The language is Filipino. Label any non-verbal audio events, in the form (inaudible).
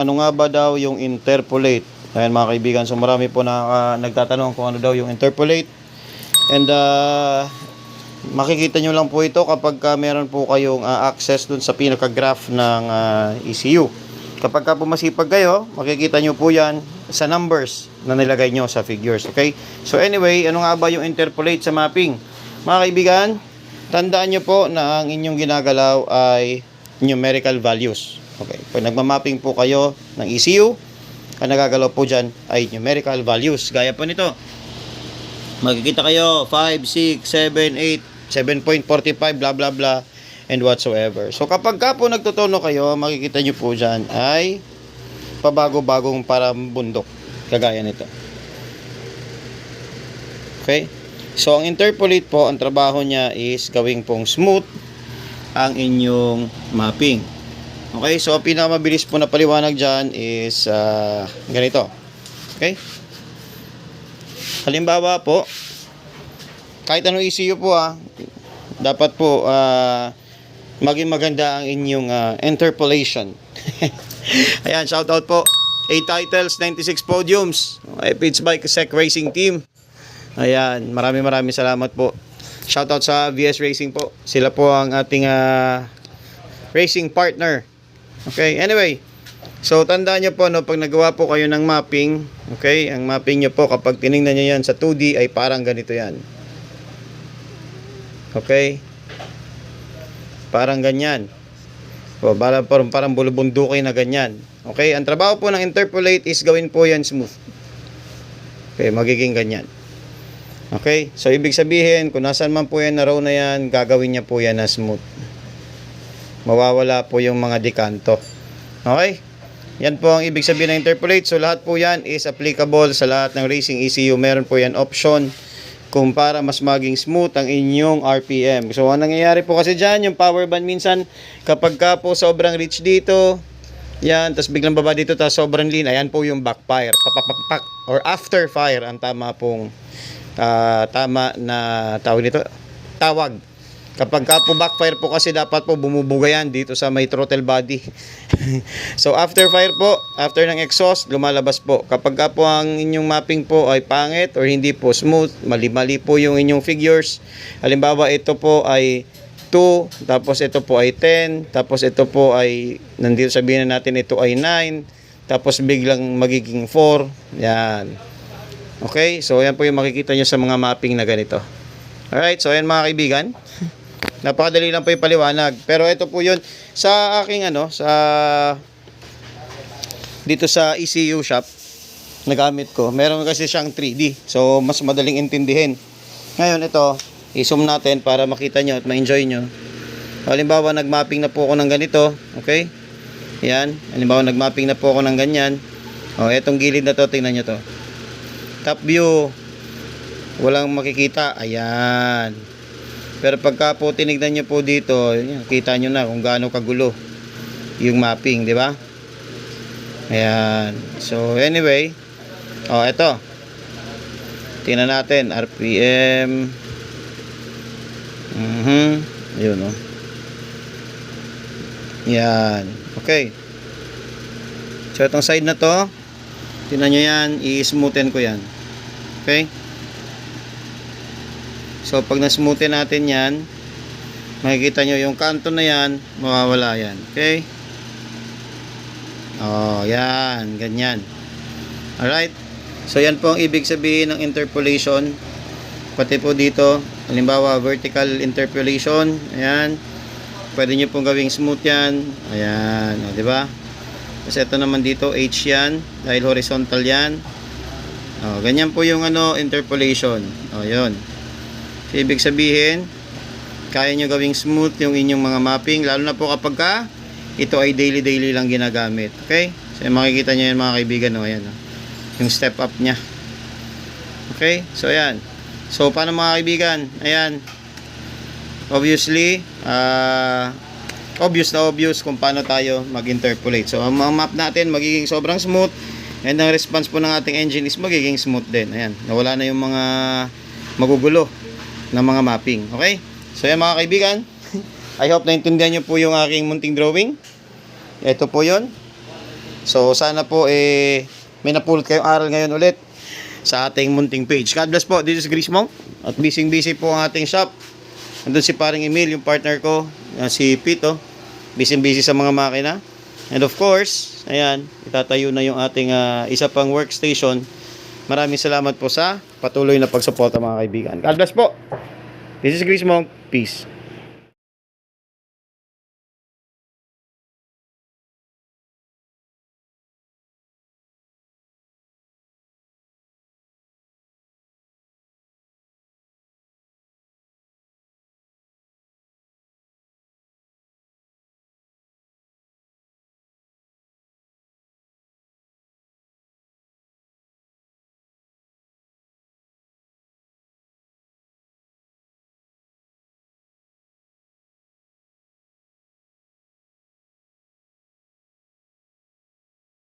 Ano nga ba daw yung interpolate? Ayan mga kaibigan, so marami po na ah, nagtatanong kung ano daw yung interpolate. And uh, makikita nyo lang po ito kapag ka meron po kayong ah, access dun sa pinaka-graph ng ah, ECU. Kapag ka po masipag kayo, makikita nyo po yan sa numbers na nilagay nyo sa figures. Okay? So anyway, ano nga ba yung interpolate sa mapping? Mga kaibigan, tandaan nyo po na ang inyong ginagalaw ay numerical values. Okay. Pag nagmamapping po kayo ng ECU, ang nagagalaw po dyan ay numerical values. Gaya po nito. Makikita kayo 5, 6, 7, 8, 7.45, blah blah blah, and whatsoever. So kapag ka po nagtutono kayo, makikita nyo po dyan ay pabago-bagong para bundok. Kagaya nito. Okay? So ang interpolate po, ang trabaho niya is gawing pong smooth ang inyong mapping. Okay, so pinakamabilis po na paliwanag dyan is ah, ganito. Okay? Halimbawa po, kahit anong ECU po ah, dapat po ah, maging maganda ang inyong ah, interpolation. (laughs) Ayan, shout out po. 8 titles, 96 podiums. Okay, Pitch Bike Sec Racing Team. Ayan, maraming maraming salamat po. Shout out sa VS Racing po. Sila po ang ating ah, racing partner. Okay, anyway. So, tandaan nyo po, no, pag nagawa po kayo ng mapping, okay, ang mapping nyo po, kapag tinignan nyo yan sa 2D, ay parang ganito yan. Okay? Parang ganyan. O, parang, parang, parang bulubundukin na ganyan. Okay? Ang trabaho po ng interpolate is gawin po yan smooth. Okay, magiging ganyan. Okay? So, ibig sabihin, kung nasan man po yan na row na yan, gagawin niya po yan na smooth mawawala po yung mga dekanto. Okay? Yan po ang ibig sabihin ng interpolate. So lahat po yan is applicable sa lahat ng racing ECU. Meron po yan option kung para mas maging smooth ang inyong RPM. So ang nangyayari po kasi dyan, yung power band minsan kapag ka po sobrang rich dito, yan, tapos biglang baba dito, tapos sobrang lean, ayan po yung backfire. Papapapak, or after fire, ang tama pong ah, tama na tawag nito, tawag. Kapag ka po backfire po kasi dapat po bumubuga yan dito sa may throttle body. (laughs) so after fire po, after ng exhaust, lumalabas po. Kapag ka po ang inyong mapping po ay pangit or hindi po smooth, mali-mali po yung inyong figures. Halimbawa ito po ay 2, tapos ito po ay 10, tapos ito po ay, nandito sabihin na natin ito ay 9, tapos biglang magiging 4. Yan. Okay, so yan po yung makikita nyo sa mga mapping na ganito. Alright, so yan mga kaibigan. Napakadali lang po yung paliwanag. Pero ito po yun, sa aking ano, sa dito sa ECU shop, nagamit ko. Meron kasi siyang 3D. So, mas madaling intindihin. Ngayon, ito, i-zoom natin para makita nyo at ma-enjoy nyo. Halimbawa, nag-mapping na po ako ng ganito. Okay? Yan. Halimbawa, nag-mapping na po ako ng ganyan. O, etong gilid na to, tingnan nyo to. Top view. Walang makikita. Ayan. Pero pagka po tinignan nyo po dito, yan, kita nyo na kung gaano kagulo yung mapping, di ba? Ayan. So, anyway. Oh, eto. Tingnan natin. RPM. Mhm. Yun, oh. Yan. Okay. So, itong side na to, tingnan nyo yan, i-smoothen ko yan. Okay? So, pag na-smoothen natin yan, makikita nyo yung kanto na yan, mawawala yan. Okay? Oh, yan. Ganyan. Alright? So, yan po ang ibig sabihin ng interpolation. Pati po dito, halimbawa, vertical interpolation. Ayan. Pwede nyo pong gawing smooth yan. Ayan. O, di ba? Tapos ito naman dito, H yan. Dahil horizontal yan. O, ganyan po yung ano, interpolation. O, yun. So, ibig sabihin, kaya nyo gawing smooth yung inyong mga mapping, lalo na po kapag ka, ito ay daily-daily lang ginagamit. Okay? So, makikita nyo yan mga kaibigan, no? Ayan, no? yung step up niya. Okay? So, ayan. So, paano mga kaibigan? Ayan. Obviously, ah, obvious na obvious kung paano tayo mag-interpolate. So, ang mga map natin magiging sobrang smooth and ang response po ng ating engine is magiging smooth din. Ayan. Nawala na yung mga magugulo ng mga mapping. Okay? So, yan mga kaibigan. I hope naintindihan nyo po yung aking munting drawing. Ito po yon. So, sana po eh, may napulot kayong aral ngayon ulit sa ating munting page. God bless po. This is Gris Monk. At busy-busy po ang ating shop. Nandun si paring Emil, yung partner ko, uh, si Pito. Busy-busy sa mga makina. And of course, ayan, itatayo na yung ating ah, isa pang workstation. Maraming salamat po sa patuloy na pagsuporta mga kaibigan. God bless po. This is Chris Monk. Peace.